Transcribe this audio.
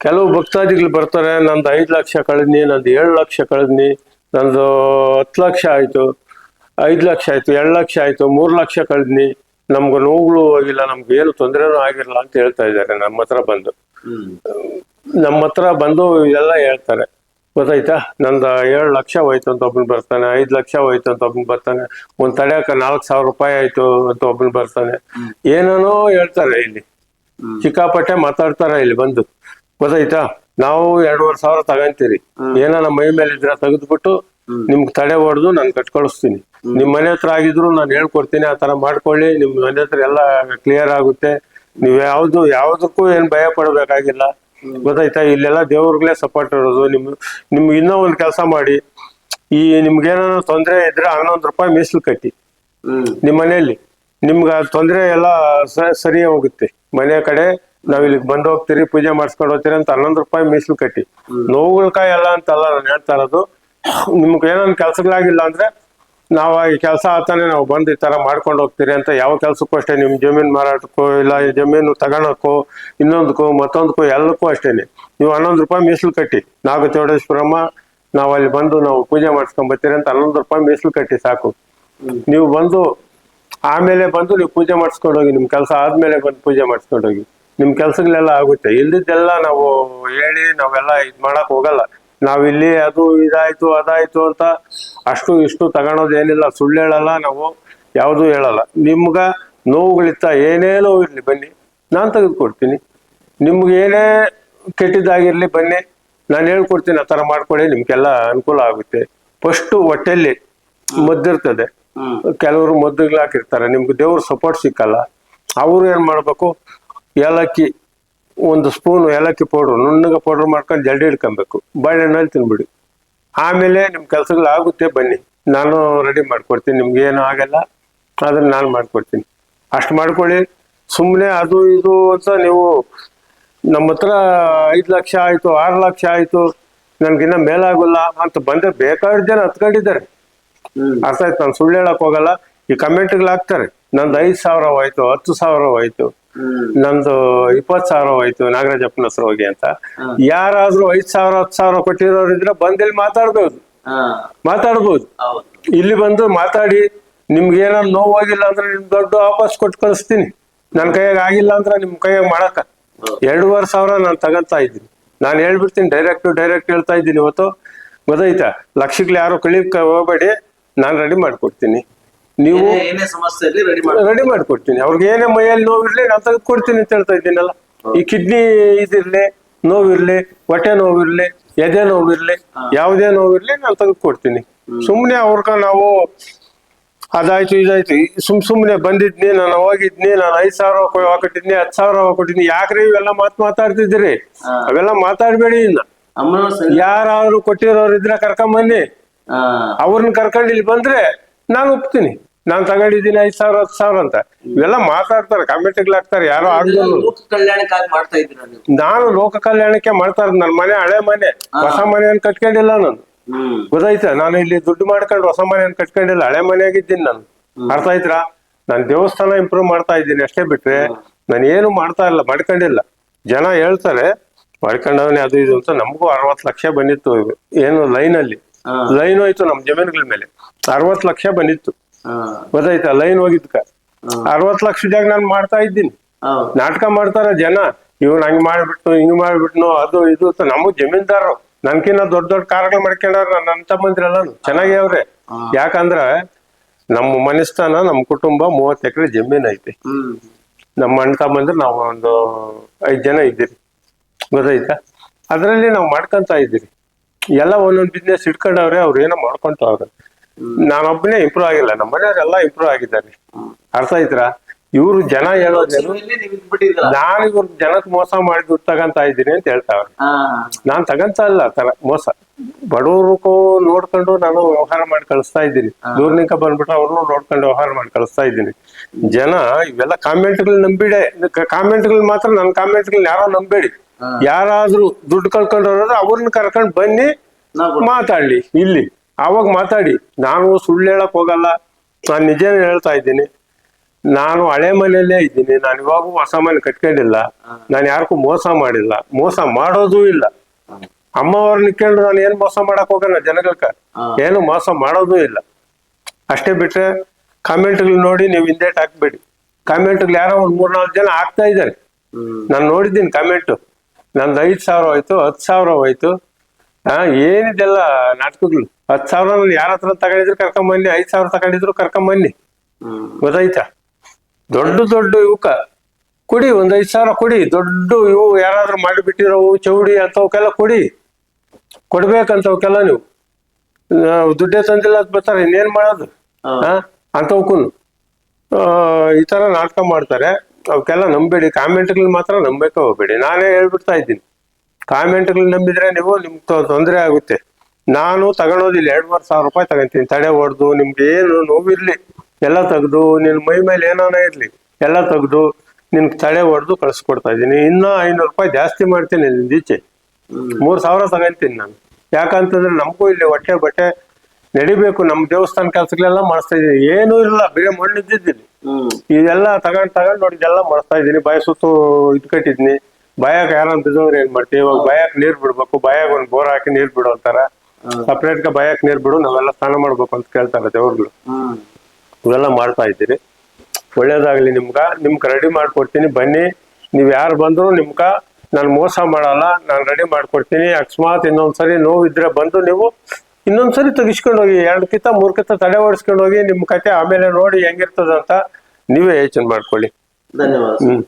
ಕೆಲವು ಭಕ್ತಾದಿಗಳು ಬರ್ತಾರೆ ನಂದು ಐದು ಲಕ್ಷ ಕಳೆದ್ನಿ ನಂದು ಏಳು ಲಕ್ಷ ಕಳೆದ್ನಿ ನಂದು ಹತ್ತು ಲಕ್ಷ ಆಯ್ತು ಐದು ಲಕ್ಷ ಆಯ್ತು ಎರಡು ಲಕ್ಷ ಆಯ್ತು ಮೂರು ಲಕ್ಷ ಕಳೆದ್ನಿ ನಮ್ಗೆ ನೋವುಗಳು ಹೋಗಿಲ್ಲ ನಮ್ಗೆ ಏನು ತೊಂದರೆನೂ ಆಗಿರಲ್ಲ ಅಂತ ಹೇಳ್ತಾ ಇದ್ದಾರೆ ನಮ್ಮ ಹತ್ರ ಬಂದು. ನಮ್ಮ ಹತ್ರ ಬಂದು ಇದೆಲ್ಲ ಹೇಳ್ತಾರೆ. ಗೊತ್ತಾಯ್ತಾ? ನಂದು ಏಳು ಲಕ್ಷ ಹೋಯ್ತು ಅಂತ ಒಬ್ಬನು ಬರ್ತಾನೆ ಐದು ಲಕ್ಷ ಹೋಯ್ತು ಅಂತ ಒಬ್ಬನು ಬರ್ತಾನೆ ಒಂದು ತಡೆಯಕ್ಕೆ ನಾಲ್ಕು ಸಾವಿರ ರೂಪಾಯಿ ಆಯ್ತು ಅಂತ ಒಬ್ಬನು ಬರ್ತಾನೆ. ಏನೇನೋ ಹೇಳ್ತಾರೆ ಇಲ್ಲಿ. ಚಿಕ್ಕಾಪಟ್ಟೆ ಸಿಕ್ಕಾಪಟ್ಟೆ ಮಾತಾಡ್ತಾರೆ ಇಲ್ಲಿ ಬಂದು. ಗೊತ್ತಾಯ್ತಾ? ನಾವು ಎರಡೂವರೆ ಸಾವಿರ ತಗಂತೀರಿ. ಏನಾರ ಮೈ ಮೇಲೆ ಇದ್ರೆ ತೆಗೆದ್ಬಿಟ್ಟು ನಿಮ್ಗೆ ತಡೆ ಹೊಡೆದು ನಾನು ಕಟ್ ಕಳಿಸ್ತೀನಿ ನಿಮ್ ಮನೆ ಹತ್ರ ಆಗಿದ್ರು ನಾನು ಹೇಳ್ಕೊಡ್ತೀನಿ ಆ ತರ ಮಾಡ್ಕೊಳ್ಳಿ. ನಿಮ್ ಮನೆ ಹತ್ರ ಎಲ್ಲ ಕ್ಲಿಯರ್ ಆಗುತ್ತೆ. ನೀವ್ ಯಾವ್ದು ಯಾವ್ದಕ್ಕೂ ಏನ್ ಭಯ ಪಡಬೇಕಾಗಿಲ್ಲ. ಗೊತ್ತಾಯ್ತಾ? ಇಲ್ಲೆಲ್ಲ ದೇವ್ರಿಗ್ಲೇ ಸಪೋರ್ಟ್ ಇರೋದು. ನಿಮ್ ನಿಮ್ಗೆ ಇನ್ನೂ ಒಂದ್ ಕೆಲಸ ಮಾಡಿ. ಈ ನಿಮ್ಗೇನೋ ತೊಂದರೆ ಇದ್ರೆ ಹನ್ನೊಂದು ರೂಪಾಯಿ ಮೀಸಲು ಕಟ್ಟಿ. ನಿಮ್ ಮನೆಯಲ್ಲಿ. ನಿಮ್ಗೆ ತೊಂದರೆ ಎಲ್ಲ ಸರಿ ಹೋಗುತ್ತೆ. ಮನೆ ಕಡೆ ನಾವ್ ಇಲ್ಲಿಗೆ ಬಂದು ಹೋಗ್ತೀರಿ, ಪೂಜೆ ಮಾಡಿಸ್ಕೊಂಡು ಹೋಗ್ತೀರಿ ಅಂತ ಹನ್ನೊಂದು ರೂಪಾಯಿ ಮೀಸಲು ಕಟ್ಟಿ. ನೋವುಗಳಕಾಯಿ ಎಲ್ಲ ಅಂತಲ್ಲ ನಾನು ಹೇಳ್ತಾ ಇರೋದು. ನಿಮ್ಗೆ ಏನೊಂದು ಕೆಲ್ಸಗಳಾಗಿಲ್ಲ ಅಂದ್ರೆ ನಾವು ಈ ಕೆಲಸ ಆತಾನೆ ನಾವು ಬಂದು ಈ ತರ ಮಾಡ್ಕೊಂಡು ಹೋಗ್ತೀರಿ ಅಂತ ಯಾವ ಕೆಲ್ಸಕ್ಕೂ ಅಷ್ಟೇ, ನಿಮ್ ಜಮೀನ್ ಮಾರಾಟಕ್ಕೋ ಇಲ್ಲ ಜಮೀನು ತಗೊಳಕ್ಕೋ ಇನ್ನೊಂದಕ್ಕೂ ಮತ್ತೊಂದಕ್ಕೂ ಎಲ್ಲಕ್ಕೂ ಅಷ್ಟೇನೆ. ನೀವು ಹನ್ನೊಂದು ರೂಪಾಯಿ ಮೀಸಲು ಕಟ್ಟಿ. ನಾಗಚೌಡೇಶ್ವರಮ್ಮ ನಾವು ಅಲ್ಲಿ ಬಂದು ನಾವು ಪೂಜೆ ಮಾಡಿಸ್ಕೊಂಡ್ ಬರ್ತೀರಿ ಅಂತ ಹನ್ನೊಂದು ರೂಪಾಯಿ ಮೀಸಲು ಕಟ್ಟಿ ಸಾಕು. ನೀವು ಬಂದು ಆಮೇಲೆ ಬಂದು ನೀವು ಪೂಜೆ ಮಾಡಿಸ್ಕೊಂಡು ಹೋಗಿ, ನಿಮ್ ಕೆಲಸ ಆದ್ಮೇಲೆ ಬಂದು ಪೂಜೆ ಮಾಡಿಸ್ಕೊಂಡು ಹೋಗಿ. ನಿಮ್ ಕೆಲ್ಸಗಳೆಲ್ಲ ಆಗುತ್ತೆ. ಇಲ್ದಿದ್ದೆಲ್ಲ ನಾವು ಹೇಳಿ ನಾವೆಲ್ಲ ಇದ್ ಮಾಡಕ್ ಹೋಗಲ್ಲ. ನಾವಿಲ್ಲಿ ಅದು ಇದಾಯ್ತು ಅದಾಯ್ತು ಅಂತ ಅಷ್ಟು ಇಷ್ಟು ತಗೊಳೋದು ಏನಿಲ್ಲ. ಸುಳ್ಳು ಹೇಳಲ್ಲ ನಾವು ಯಾವುದು ಹೇಳಲ್ಲ. ನಿಮ್ಗ ನೋವುಗಳಿತ್ತ ಏನೇನೋ ಇರ್ಲಿ ಬನ್ನಿ. ನಾನ್ ತೆಗೆದುಕೊಡ್ತೀನಿ. ನಿಮ್ಗೆ ಏನೇ ಕೆಟ್ಟಿದ್ದಾಗಿರ್ಲಿ ಬನ್ನಿ. ನಾನು ಹೇಳ್ಕೊಡ್ತೀನಿ ಆ ಥರ ಮಾಡ್ಕೊಳ್ಳಿ ನಿಮ್ಗೆಲ್ಲ ಅನುಕೂಲ ಆಗುತ್ತೆ. ಫಸ್ಟ್ ಹೊಟ್ಟೆಲ್ಲಿ ಮದ್ದಿರ್ತದೆ. ಕೆಲವರು ಮದ್ದುಗಳು ಹಾಕಿರ್ತಾರೆ ನಿಮ್ಗೆ ದೇವ್ರ ಸಪೋರ್ಟ್ ಸಿಕ್ಕಲ್ಲ. ಅವ್ರು ಏನ್ ಮಾಡ್ಬೇಕು? ಏಲಕ್ಕಿ ಒಂದು ಸ್ಪೂನ್ ಏಲಕ್ಕಿ ಪೌಡ್ರ್ ನುಣ್ಣಗೆ ಪೌಡ್ರ್ ಮಾಡ್ಕೊಂಡು ಜಲ್ಡಿ ಹಿಡ್ಕೊಬೇಕು ಬಾಳೆಹಣ್ಣಲ್ಲಿ ತಿನ್ಬಿಡಿ. ಆಮೇಲೆ ನಿಮ್ಮ ಕೆಲಸಗಳು ಆಗುತ್ತೆ ಬನ್ನಿ. ನಾನು ರೆಡಿ ಮಾಡ್ಕೊಡ್ತೀನಿ. ನಿಮ್ಗೆ ಏನು ಆಗಲ್ಲ ಅದನ್ನು ನಾನು ಮಾಡ್ಕೊಡ್ತೀನಿ. ಅಷ್ಟು ಮಾಡ್ಕೊಳ್ಳಿ. ಸುಮ್ಮನೆ ಅದು ಇದು ಅಂತ ನೀವು ನಮ್ಮ ಹತ್ರ ಐದು ಲಕ್ಷ ಆಯಿತು ಆರು ಲಕ್ಷ ಆಯಿತು ನನಗಿನ್ನ ಮೇಲಾಗಲ್ಲ ಅಂತ ಬಂದ್ರೆ ಬೇಕಾದ ಜನ ಹತ್ಕೊಂಡಿದ್ದಾರೆ. ಅರ್ಥ ಆಯ್ತು? ನಾನು ಸುಳ್ಳು ಹೇಳಕ್ ಹೋಗಲ್ಲ. ಈ ಕಮೆಂಟ್ಗಳು ಹಾಕ್ತಾರೆ ನಂದು ಐದು ಸಾವಿರ ಹೋಯ್ತು ಹತ್ತು ಸಾವಿರ ಹೋಯ್ತು ನಂದು ಇಪ್ಪತ್ತು ಸಾವಿರ ಹೋಯ್ತು ನಾಗರಾಜಪ್ಪನ ಹೆಸರು ಹೋಗಿ ಅಂತ. ಯಾರಾದ್ರೂ ಐದು ಸಾವಿರ ಹತ್ತು ಸಾವಿರ ಕೊಟ್ಟಿರೋರು ಇದ್ರೆ ಬಂದಿಲ್ಲಿ ಮಾತಾಡ್ಬೋದು. ಮಾತಾಡ್ಬೋದು. ಇಲ್ಲಿ ಬಂದು ಮಾತಾಡಿ ನಿಮ್ಗೆ ಏನಾದ್ರು ನೋವಾಗಿಲ್ಲ ಅಂದ್ರೆ ನಿಮ್ ದೊಡ್ಡ ವಾಪಸ್ ಕೊಟ್ಟು ಕಳಿಸ್ತೀನಿ. ನನ್ನ ಕೈಯಾಗ ಆಗಿಲ್ಲ ಅಂದ್ರೆ ನಿಮ್ ಕೈಯಾಗ ಮಾಡಕ. ಎರಡುವರೆ ಸಾವಿರ ನಾನು ತಗೊಂತಾ ಇದ್ದೀನಿ. ನಾನು ಹೇಳ್ಬಿಡ್ತೀನಿ ಡೈರೆಕ್ಟ್ ಡೈರೆಕ್ಟ್ ಹೇಳ್ತಾ ಇದ್ದೀನಿ ಇವತ್ತು. ಗೊತ್ತಾಯ್ತಾ? ಲಕ್ಷಗಳು ಯಾರು ಕಳಿಯಕ್ ಹೋಗ್ಬೇಡಿ ನಾನು ರೆಡಿ ಮಾಡ್ಕೊಡ್ತೀನಿ. ನೀವು ಏನೇ- ಸಮಸ್ಯೆ ಇರಲಿ ರೆಡಿ ಮಾಡಿ ರೆಡಿ ಮಾಡ್ಕೊಡ್ತೀನಿ. ಅವ್ರಿಗೆ ಏನೇ ಮೈಯಲ್ಲಿ ನೋವಿರ್ಲಿ ನಾನು ತೆಗೆದು ಕೊಡ್ತೀನಿ ಅಂತ ಹೇಳ್ತಾ ಇದ್ದೀನಲ್ಲ. ಈ ಕಿಡ್ನಿ ಇದಿರ್ಲಿ ನೋವಿರ್ಲಿ ಹೊಟ್ಟೆ ನೋವಿರ್ಲಿ ಎದೆ ನೋವಿರ್ಲಿ ಯಾವುದೇ ನೋವಿರ್ಲಿ ನಾನು ತೆಗೆದು ಕೊಡ್ತೀನಿ. ಸುಮ್ಮನೆ ಅವ್ರಗ ನಾವು ಅದಾಯ್ತು ಇದಾಯ್ತು. ಸುಮ್ ಸುಮ್ನೆ ಬಂದಿದ್ನಿ ನಾನು ಹೋಗಿದ್ನಿ ನಾನು ಐದ್ ಸಾವಿರ ಹಾಕೊಟ್ಟಿದ್ನಿ ಹತ್ತು ಸಾವಿರ ಹಾಕೊಟ್ಟಿದ್ನಿ ಯಾಕ್ರಿ ಇವೆಲ್ಲ ಮಾತು ಮಾತಾಡ್ತಿದ್ದೀರಿ. ಅವೆಲ್ಲ ಮಾತಾಡ್ಬೇಡಿ ಇನ್ನ. ಯಾರಾದ್ರೂ ಕೊಟ್ಟಿರೋರು ಇದ್ರೆ ಕರ್ಕೊಂಬನ್ನಿ. ಹಾ. ಅವ್ರನ್ನ ಕರ್ಕೊಂಡು ಇಲ್ಲಿ ಬಂದ್ರೆ ನಾನು ಒಪ್ತೀನಿ. ನಾನು ತಗೊಂಡಿದ್ದೀನಿ ಐದ್ ಸಾವಿರ ಹತ್ತು ಸಾವಿರ ಅಂತ. ಇವೆಲ್ಲ ಮಾತಾಡ್ತಾರೆ ಕಾಮೆಂಟ್ಗಳು ಹಾಕ್ತಾರೆ ಯಾರು ಇದೆಲ್ಲ ಆಗ್ಬೋದು. ಲೋಕ ಕಲ್ಯಾಣಕ್ಕಾಗಿ ಮಾಡ್ತಾ ಇದ್ದೀರಾ ನೀವು? ನಾನು ಲೋಕ ಕಲ್ಯಾಣಕ್ಕೆ ಮಾಡ್ತಾರ ನನ್ನ ಮನೆ ಹಳೆ ಮನೆ ಹೊಸ ಮನೆಯನ್ನು ಕಟ್ಕೊಂಡಿಲ್ಲ ನಾನು. ಹ್ಮ್. ಗೊತ್ತಾಯ್ತಾ? ನಾನು ಇಲ್ಲಿ ದುಡ್ಡು ಮಾಡ್ಕೊಂಡು ಹೊಸ ಮನೆಯನ್ನು ಕಟ್ಕೊಂಡಿಲ್ಲ ಹಳೆ ಮನೆಯಾಗಿದ್ದೀನಿ ನಾನು. ಅರ್ಥ ಆಯ್ತಾ? ನಾನು ದೇವಸ್ಥಾನ ಇಂಪ್ರೂವ್ ಮಾಡ್ತಾ ಇದ್ದೀನಿ ಅಷ್ಟೇ ಬಿಟ್ರೆ ನಾನು ಏನು ಮಾಡ್ತಾ ಇಲ್ಲ ಮಾಡ್ಕೊಂಡಿಲ್ಲ. ಜನ ಹೇಳ್ತಾರೆ ಮಾಡ್ಕೊಂಡವನೇ ಅದು ಇದು ಅಂತ. ನಮಗೂ ಅರವತ್ತು ಲಕ್ಷ ಬಂದಿತ್ತು ಏನು ಲೈನ್ ಅಲ್ಲಿ. ಲೈನ್ ಹೋಯ್ತು ನಮ್ ಜಮೀನುಗಳ ಮೇಲೆ. ಅರವತ್ತು ಲಕ್ಷ ಬಂದಿತ್ತು. ಗೊತ್ತಾಯ್ತಾ? ಲೈನ್ ಹೋಗಿದ್ಕ? ಅರವತ್ ಲಕ್ಷ ಲಕ್ಷದಾಗ ನಾನು ಮಾಡ್ತಾ ಇದ್ದೀನಿ. ನಾಟಕ ಮಾಡ್ತಾರ ಜನ. ಇವ್ನು ಹಂಗ್ ಮಾಡ್ಬಿಟ್ನು ಹಿಂಗ್ ಮಾಡ್ಬಿಟ್ನು ಅದು ಇದು ನಮ್ಮ ಜಮೀನ್ದಾರರು. ನನ್ಕಿನ್ನ ದೊಡ್ಡ ದೊಡ್ಡ ಕಾರಣ ಮಾಡ್ಕೊಂಡವ್ರ ನನ್ನ ತಮ್ಮಂದ್ರೆಲ್ಲ ಚೆನ್ನಾಗಿ ಅವ್ರೆ. ಯಾಕಂದ್ರ ನಮ್ಮ ಮನಸ್ಥಾನ ನಮ್ಮ ಕುಟುಂಬ ಮೂವತ್ತು ಎಕರೆ ಜಮೀನ್ ಐತಿ. ನಮ್ಮ ಅಣ್ಣ ತಮ್ಮಂದ್ರೆ ನಾವು ಒಂದು ಐದ್ ಜನ ಇದ್ದೀರಿ. ಗೊತ್ತಾಯ್ತಾ? ಅದರಲ್ಲಿ ನಾವು ಮಾಡ್ಕೊಂತ ಇದ್ದೀರಿ. ಎಲ್ಲ ಒಂದೊಂದು ಬಿಸ್ನೆಸ್ ಇಟ್ಕೊಂಡವ್ರೆ ಅವ್ರು ಏನೋ ಮಾಡ್ಕೊಂತವ್ರೆ. ನಾನೊಬ್ಬನೇ ಇಂಪ್ರೂವ್ ಆಗಿಲ್ಲ. ನಮ್ಮ ಮನೆಯವರೆಲ್ಲ ಇಂಪ್ರೂವ್ ಆಗಿದ್ದಾರೆ. ಅರ್ಥ ಆಯ್ತಾ ಇವ್ರು ಜನ ಹೇಳೋದೇನು ಜೀವನದಲ್ಲಿ ನಾನು ಇವ್ರ ಜನಕ್ಕೆ ಮೋಸ ಮಾಡಿ ದುಡ್ಡು ತಗಂತ ಇದ್ದೀನಿ ಅಂತ ಹೇಳ್ತಾವ್ರೆ. ನಾನ್ ತಗಂತ ಇಲ್ಲ ತರ ಮೋಸ. ಬಡವ್ರಿಗೂ ನೋಡ್ಕೊಂಡು ನಾನು ವ್ಯವಹಾರ ಮಾಡಿ ಕಳಿಸ್ತಾ ಇದ್ದೀನಿ. ದೂರ್ನಿಂಕ ಬಂದ್ಬಿಟ್ರೆ ಅವ್ರನ್ನೂ ನೋಡ್ಕೊಂಡು ವ್ಯವಹಾರ ಮಾಡಿ ಕಳಿಸ್ತಾ ಇದ್ದೀನಿ. ಜನ ಇವೆಲ್ಲ ಕಾಮೆಂಟ್ಗಳು ನಂಬಿಡೆ ಕಾಮೆಂಟ್ಗಳು ಮಾತ್ರ ನನ್ನ ಕಾಮೆಂಟ್ಗಳನ್ನ ಯಾರೋ ನಂಬೇಡಿ. ಯಾರಾದ್ರೂ ದುಡ್ಡು ಕಳ್ಕೊಂಡು ಅವ್ರನ್ನ ಕರ್ಕೊಂಡು ಬನ್ನಿ ಮಾತಾಡ್ಲಿ ಇಲ್ಲಿ. ಅವಾಗ ಮಾತಾಡಿ ನಾನು ಸುಳ್ಳು ಹೇಳಕ್ ಹೋಗಲ್ಲ. ನಾನು ನಿಜನೇ ಹೇಳ್ತಾ ಇದ್ದೀನಿ. ನಾನು ಹಳೆ ಮನೆಯಲ್ಲೇ ಇದ್ದೀನಿ. ನಾನು ಇವಾಗೂ ಹೊಸ ಮನೆ ಕಟ್ಕೊಂಡಿಲ್ಲ. ನಾನು ಯಾರಿಗೂ ಮೋಸ ಮಾಡಿಲ್ಲ. ಮೋಸ ಮಾಡೋದೂ ಇಲ್ಲ. ಅಮ್ಮ ಅವ್ರನ್ನ ನಿಕ್ಕೊಂಡು ನಾನು ಏನ್ ಮೋಸ ಮಾಡಕ್ ಹೋಗಲ್ಲ ಜನಗಳಕ್ಕ. ಏನು ಮೋಸ ಮಾಡೋದೂ ಇಲ್ಲ. ಅಷ್ಟೇ ಬಿಟ್ರೆ ಕಾಮೆಂಟ್ಗಳು ನೋಡಿ ನೀವು ಹಿಂದೇಟ್ ಹಾಕ್ಬೇಡಿ. ಕಾಮೆಂಟ್ಗಳು ಯಾರೋ ಒಂದ್ ಮೂರ್ನಾಲ್ಕು ಜನ ಹಾಕ್ತಾ ಇದ್ದಾರೆ. ನಾನು ನೋಡಿದ್ದೀನಿ ಕಾಮೆಂಟ್ ನಂದು ಐದು ಸಾವಿರ ಹೋಯ್ತು ಹತ್ತು ಸಾವಿರ ಹೋಯ್ತು. ಹಾ ಏನಿದೆಲ್ಲ ನಾಟಕಗಳು? ಹತ್ತು ಸಾವಿರ ಯಾರ ಹತ್ರ ತಗೊಂಡಿದ್ರು ಕರ್ಕೊಂಬನ್ನಿ ಐದ್ ಸಾವಿರ ತಗೊಂಡಿದ್ರು ಕರ್ಕೊಂಬನ್ನಿ ಗೊತ್ತಾಯ್ತಾ? ದೊಡ್ಡ ದೊಡ್ಡ ಇವಕ್ಕ ಕೊಡಿ ಒಂದ್ ಐದ್ ಸಾವಿರ ಕೊಡಿ. ದೊಡ್ಡ ಇವು ಯಾರಾದ್ರೂ ಮಾಡಿಬಿಟ್ಟಿರೋವು ಚೌಡಿ ಅಂತವಕ್ಕೆಲ್ಲ ಕೊಡಿ. ಕೊಡ್ಬೇಕಂತವಕ್ಕೆಲ್ಲ ನೀವು. ದುಡ್ಡೇ ತಂದಿಲ್ಲ ಅದ್ ಬರ್ತಾರೆ ಇನ್ನೇನ್ ಮಾಡೋದು? ಹಾ. ಹಾ? ಅಂತವಕ್ಕೂ ಈ ತರ ನಾಟಕ ಮಾಡ್ತಾರೆ. ಅವಕ್ಕೆಲ್ಲ ನಂಬೇಡಿ ಕಾಮೆಂಟ್ಗಳು ಮಾತ್ರ ನಂಬಕ್ಕೆ ಹೋಗ್ಬೇಡಿ. ನಾನೇ ಹೇಳ್ಬಿಡ್ತಾ ಇದ್ದೀನಿ. ಕಾಮೆಂಟ್ಗಳು ನಂಬಿದ್ರೆ ನೀವು ನಿಮ್ಗೆ ತೊಂದರೆ ಆಗುತ್ತೆ. ನಾನು ತಗೊಳೋದಿಲ್ಲ ಎರಡುವರೆ ಸಾವಿರ ರೂಪಾಯಿ ತಗೊಂತೀನಿ. ತಡೆ ಹೊಡೆದು ನಿಮ್ಗೆ ಏನು ನೋವಿರ್ಲಿ. ಎಲ್ಲ ತೆಗೆದು ನಿನ್ನ ಮೈ ಮೇಲೆ ಏನಾನ ಇರಲಿ ಎಲ್ಲ ತೆಗೆದು ನಿನ್ಗೆ ತಡೆ ಹೊಡೆದು ಕಳಿಸ್ಕೊಡ್ತಾ ಇದ್ದೀನಿ. ಇನ್ನೂ ಐನೂರು ರೂಪಾಯಿ ಜಾಸ್ತಿ ಮಾಡ್ತೀನಿ ನಿನ್ನ ಈಚೆ. ಮೂರು ಸಾವಿರ ತಗೊಂತೀನಿ ನಾನು. ಯಾಕಂತಂದ್ರೆ ನಮಗೂ ಇಲ್ಲಿ ಹೊಟ್ಟೆ ಬಟ್ಟೆ ನಡಿಬೇಕು. ನಮ್ಮ ದೇವಸ್ಥಾನ ಕೆಲಸಗಳೆಲ್ಲ ಮಾಡಿಸ್ತಾ ಇದೀನಿ ಏನೂ ಇಲ್ಲ ಬೇರೆ ಮಣ್ಣು ಇದ್ದಿದ್ದೀನಿ ಇದೆಲ್ಲ ತಗೊಂಡ್ ತಗೊಂಡ್ ನೋಡಿದೆಲ್ಲ ಮಾಡಿಸ್ತಾ ಇದ್ದೀನಿ. ಬಾಯ ಸುತ್ತು ಇದ್ ಕಟ್ಟಿದ್ನಿ ಬಾಯಾಗ ಯಾರನ್ನ ಬಿದ್ದವ್ರು ಏನ್ ಮಾಡ್ತೀವಿ ಇವಾಗ ಬಾಯಾಗ ನೀರ್ ಬಿಡ್ಬೇಕು. ಬಾಯಾಗ ಒಂದ್ ಬೋರ್ ಹಾಕಿ ನೀರ್ ಬಿಡೋ ಅಂತಾರ. ಸಪ್ರೇಟ್ಗೆ ಬಯಕ್ ನೀರ್ ಬಿಡು ನಾವೆಲ್ಲ ಸ್ನಾನ ಮಾಡ್ಬೇಕು ಅಂತ ಕೇಳ್ತಾರೆ ದೇವ್ರುಗಳು. ಇವೆಲ್ಲ ಮಾಡ್ತಾ ಇದ್ದೀರಿ. ಒಳ್ಳೇದಾಗ್ಲಿ ನಿಮ್ಗ. ನಿಮ್ಗೆ ರೆಡಿ ಮಾಡ್ಕೊಡ್ತೀನಿ. ಬನ್ನಿ. ನೀವ್ ಯಾರು ಬಂದ್ರು ನಿಮ್ಗ ನಾನು ಮೋಸ ಮಾಡಲ್ಲ ನಾನು ರೆಡಿ ಮಾಡ್ಕೊಡ್ತೀನಿ. ಅಕಸ್ಮಾತ್ ಇನ್ನೊಂದ್ಸರಿ ನೋವಿದ್ರೆ ಬಂದು ನೀವು ಇನ್ನೊಂದ್ಸರಿ ತೆಗಿಸ್ಕೊಂಡು ಹೋಗಿ ಎರಡ್ ಕಿತ್ತ ಮೂರ್ ಕಿತ್ತ ತಡೆ ಓಡಿಸ್ಕೊಂಡು ಹೋಗಿ ನಿಮ್ ಕತೆ ಆಮೇಲೆ ನೋಡಿ ಹೆಂಗಿರ್ತದ ಅಂತ ನೀವೇ ಯೋಚನೆ ಮಾಡ್ಕೊಳ್ಳಿ. ಧನ್ಯವಾದ. ಹ್ಮ್.